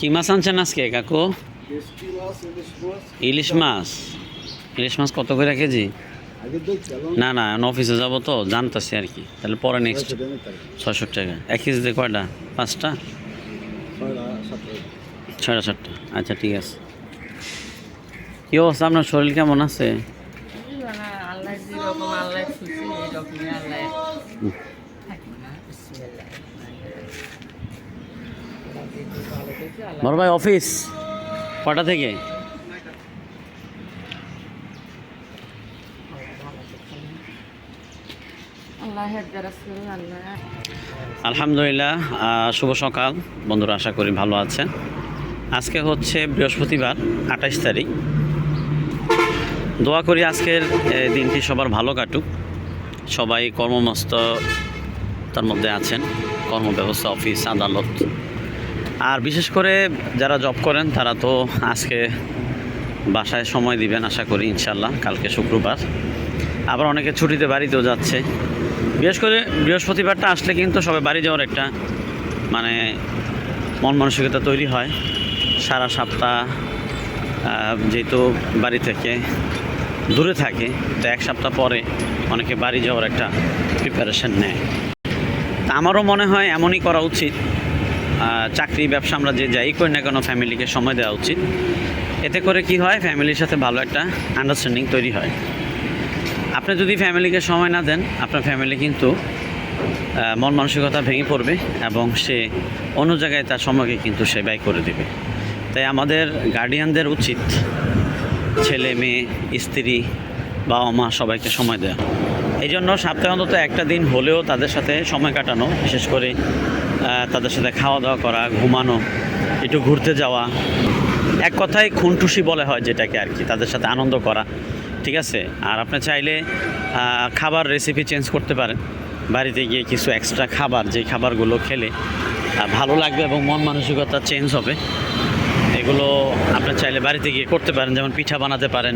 কি মাছ আনছেন আজকে কাকু? ইলিশ মাছ। ইলিশ মাছ কত করে কেজি? না না অফিসে যাব তো জানতাছি আর কি। তাহলে পরে নেক্সট ছয়শো টাকা। এক কেজিতে কয়টা? পাঁচটা? ছয়টা সাতটা। আচ্ছা ঠিক আছে। কি অবস্থা? আপনার শরীর কেমন আছে আল্লাহ যেরকম আল্লাহ খুশি এইরকমই আল্লাহ হুম। থাকবে না বিসমিল্লাহ ওরা যেহেতু ভালো করছে, আল্লাহ বড় ভাই অফিস কটা থেকে? আলহামদুলিল্লাহ শুভ সকাল। বন্ধুরা আশা করি ভালো আছেন। আজকে হচ্ছে বৃহস্পতিবার আঠাইশ তারিখ। দোয়া করি আজকের দিনটি সবার ভালো কাটুক। সবাই কর্মমস্ত তার মধ্যে আছেন। কর্মব্যবস্থা অফিস আদালত আর বিশেষ করে যারা জব করেন, তারা তো আজকে বাসায় সময় দিবেন আশা করি ইনশাল্লাহ কালকে শুক্রবার। আবার অনেকে ছুটিতে বাড়িতেও যাচ্ছে। বিশেষ করে বৃহস্পতিবারটা আসলে কিন্তু সবাই বাড়ি যাওয়ার একটা মানে মন মানসিকতা তৈরি হয়। সারা সপ্তাহ যেহেতু বাড়ি থেকে দূরে থাকে, তো এক সপ্তাহ পরে অনেকে বাড়ি যাওয়ার একটা প্রিপারেশন নেয়। তা আমারও মনে হয় এমনই করা উচিত। চাকরি, ব্যবসা আমরা যে যাই করি না কেন ফ্যামিলিকে সময় দেওয়া উচিত। এতে করে কি হয় ফ্যামিলির সাথে ভালো একটা আন্ডারস্ট্যান্ডিং তৈরি হয়। আপনি যদি ফ্যামিলিকে সময় না দেন, আপনার ফ্যামিলি কিন্তু মন মানসিকতা ভেঙে পড়বে এবং সে অন্য জায়গায় তার সময়কে কিন্তু সে ব্যয় করে দেবে। তাই আমাদের গার্ডিয়ানদের উচিত ছেলে, মেয়ে, স্ত্রী, বাবা, মা সবাইকে সময় দেওয়া। এই জন্য সপ্তাহে অন্তত একটা দিন হলেও তাদের সাথে সময় কাটানো, বিশেষ করে তাদের সাথে খাওয়া দাওয়া করা, ঘুমানো, একটু ঘুরতে যাওয়া। এক কথায় খুনটুসি বলে হয় যেটাকে আর কি, তাদের সাথে আনন্দ করা, ঠিক আছে? আর আপনি চাইলে খাবার রেসিপি চেঞ্জ করতে পারেন। বাড়িতে গিয়ে কিছু এক্সট্রা খাবার, যে খাবারগুলো খেলে ভালো লাগবে এবং মন মানসিকতা চেঞ্জ হবে। এগুলো আপনি চাইলে বাড়িতে গিয়ে করতে পারেন, যেমন পিঠা বানাতে পারেন,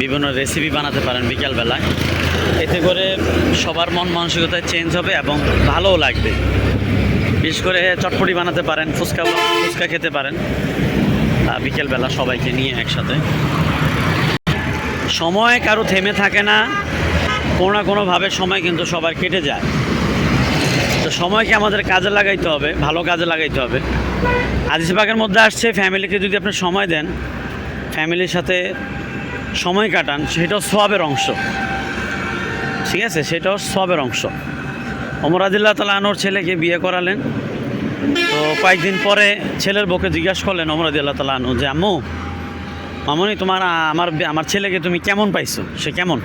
বিভিন্ন রেসিপি বানাতে পারেন বিকালবেলায় এতে করে সবার মন মানসিকতা চেঞ্জ হবে এবং ভালোও লাগবে। বিশেষ করে চটপটি বানাতে পারেন, ফুচকা ফুচকা খেতে পারেন। বিকেলবেলা সবাইকে নিয়ে একসাথে। সময় কারও থেমে থাকে না, কোনো না কোনোভাবে সময় কিন্তু সবার কেটে যায়। তো সময়কে আমাদের কাজে লাগাইতে হবে, ভালো কাজে লাগাইতে হবে। আদিসবাগের মধ্যে আসছে, ফ্যামিলিকে যদি আপনি সময় দেন, ফ্যামিলির সাথে সময় কাটান, সেটাও সবের অংশ। ঠিক আছে? সেটাও সবের অংশ। অমর আদিল্লাহ তালা আনোর ছেলেকে বিয়ে করালেন। তো কয়েকদিন পরে ছেলের বউকে জিজ্ঞাসা করলেন অমর আদিল্লাহ তালা আনু যে, আম্মু, মামনি, তোমার আমার আমার ছেলেকে তুমি কেমন পাইছো? সে কেমন?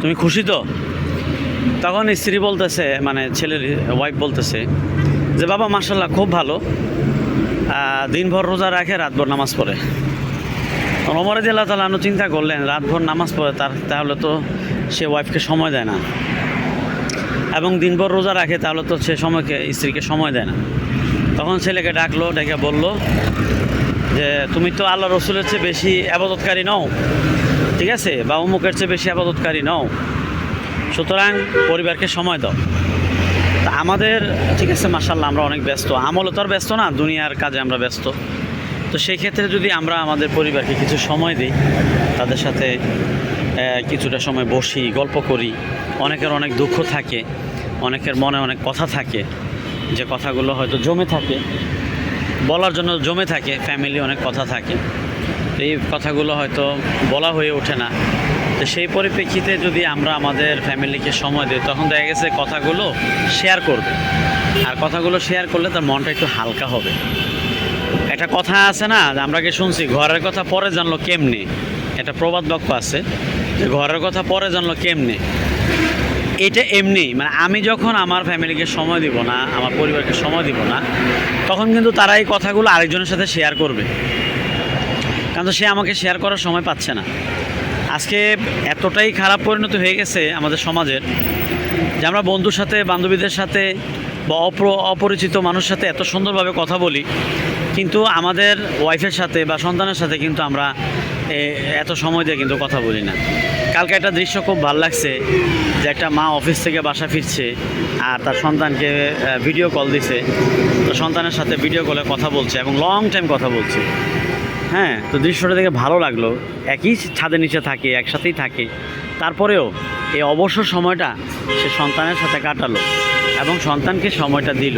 তুমি খুশি তো? তখন স্ত্রী বলতেছে মানে ছেলের ওয়াইফ বলতেছে যে, বাবা মার্শাল্লাহ খুব ভালো। দিনভর রোজা রাখে, রাতভর নামাজ পড়ে। অমর আল্লাহ তালা চিন্তা করলেন, রাতভর নামাজ পড়ে, তার তাহলে তো সে ওয়াইফকে সময় দেয় না। এবং দিনভর রোজা রাখে, তাহলে তো সে সময়কে, স্ত্রীকে সময় দেয় না। তখন ছেলেকে ডাকলো, ডেকে বলল যে, তুমি তো আল্লাহ রসুলের চেয়ে বেশি আবাদতকারী নও, ঠিক আছে? বা অমুকের চেয়ে বেশি আবাদতকারী নও। সুতরাং পরিবারকে সময় দাও। তা আমাদের, ঠিক আছে মাসাল্লাহ আমরা অনেক ব্যস্ত। আমলে তো আর ব্যস্ত না, দুনিয়ার কাজে আমরা ব্যস্ত। তো সেই ক্ষেত্রে যদি আমরা আমাদের পরিবারকে কিছু সময় দিই, তাদের সাথে কিছুটা সময় বসি, গল্প করি, অনেকের অনেক দুঃখ থাকে, অনেকের মনে অনেক কথা থাকে, যে কথাগুলো হয়তো জমে থাকে, বলার জন্য জমে থাকে ফ্যামিলি অনেক কথা থাকে এই কথাগুলো হয়তো বলা হয়ে ওঠে না। তো সেই পরিপ্রেক্ষিতে যদি আমরা আমাদের ফ্যামিলিকে সময় দিই, তখন দেখা গেছে কথাগুলো শেয়ার করবে। আর কথাগুলো শেয়ার করলে তার মনটা একটু হালকা হবে। একটা কথা আছে না আমরা কি শুনছি, ঘরের কথা পরে জানলো কেমনে? একটা প্রবাদ বাক্য আছে, যে ঘরের কথা পরে জানলো কেমনে? এটা এমনি মানে আমি যখন আমার ফ্যামিলিকে সময় দিব না, আমার পরিবারকে সময় দিব না, তখন কিন্তু তারা এই কথাগুলো আরেকজনের সাথে শেয়ার করবে। কারণ সে আমাকে শেয়ার করার সময় পাচ্ছে না। আজকে এতটাই খারাপ পরিণত হয়ে গেছে আমাদের সমাজের, যে আমরা বন্ধুর সাথে, বান্ধবীদের সাথে বা অপ্র, অপরিচিত মানুষের সাথে এত সুন্দরভাবে কথা বলি কিন্তু আমাদের ওয়াইফের সাথে বা সন্তানের সাথে কিন্তু আমরা এত সময় দিয়ে কিন্তু কথা বলি না। কালকে একটা দৃশ্য খুব ভালো লাগছে যে একটা মা অফিস থেকে বাসা ফিরছে আর তার সন্তানকে ভিডিও কল দিছে। তো সন্তানের সাথে ভিডিও কলে কথা বলছে এবং লং টাইম কথা বলছে। হ্যাঁ তো দৃশ্যটা দেখে ভালো লাগল। একই ছাদের নিচে থাকে, একসাথেই থাকে। তারপরেও এই অবসর সময়টা সে সন্তানের সাথে কাটালো এবং সন্তানকে সময়টা দিল।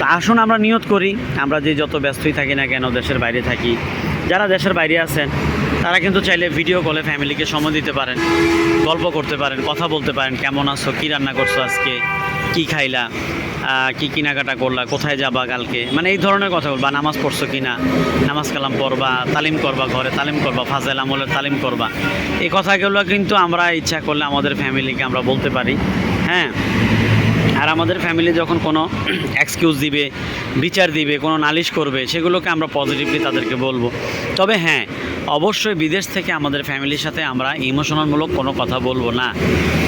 তা আসুন আমরা নিয়ত করি, আমরা যে যত ব্যস্তই থাকি না কেন দেশের বাইরে থাকি, যারা দেশের বাইরে আছেন, তারা কিন্তু চাইলে ভিডিও কলে ফ্যামিলিকে সময় দিতে পারেন, গল্প করতে পারেন, কথা বলতে পারেন, কেমন আছো, কী রান্না করছ আজকে কী খাইলা? কি কেনাকাটা করলা? কোথায় যাবা কালকে? মানে এই ধরনের কথা বলবা, নামাজ পড়ছো কি না নামাজ কালাম পড়বা, তালিম করবা ঘরে, তালিম করবা, ফাজেল আমলের তালিম করবা। এই কথাগুলো কিন্তু আমরা ইচ্ছা করলে আমাদের ফ্যামিলিকে আমরা বলতে পারি। হ্যাঁ? আর আমাদের ফ্যামিলি যখন কোনো এক্সকিউজ দিবে, বিচার দিবে, কোনো নালিশ করবে, সেগুলোকে আমরা পজিটিভলি তাদেরকে বলব। তবে হ্যাঁ অবশ্যই বিদেশ থেকে আমাদের ফ্যামিলির সাথে আমরা ইমোশনালমূলক কোনো কথা বলব না।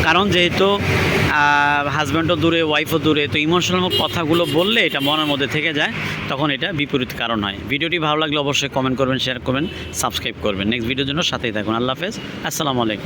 কারণ যেহেতু হাজব্যান্ডও দূরে ওয়াইফও দূরে, তো ইমোশনাল কথাগুলো বললে এটা মনের মধ্যে থেকে যায়, তখন এটা বিপরীত কারণ হয়। ভিডিওটি ভালো লাগলে অবশ্যই কমেন্ট করবেন শেয়ার করবেন সাবস্ক্রাইব করবেন। নেক্সট ভিডিওর জন্য সাথেই থাকুন। আল্লাহ হাফেজ। আসসালামু আলাইকুম।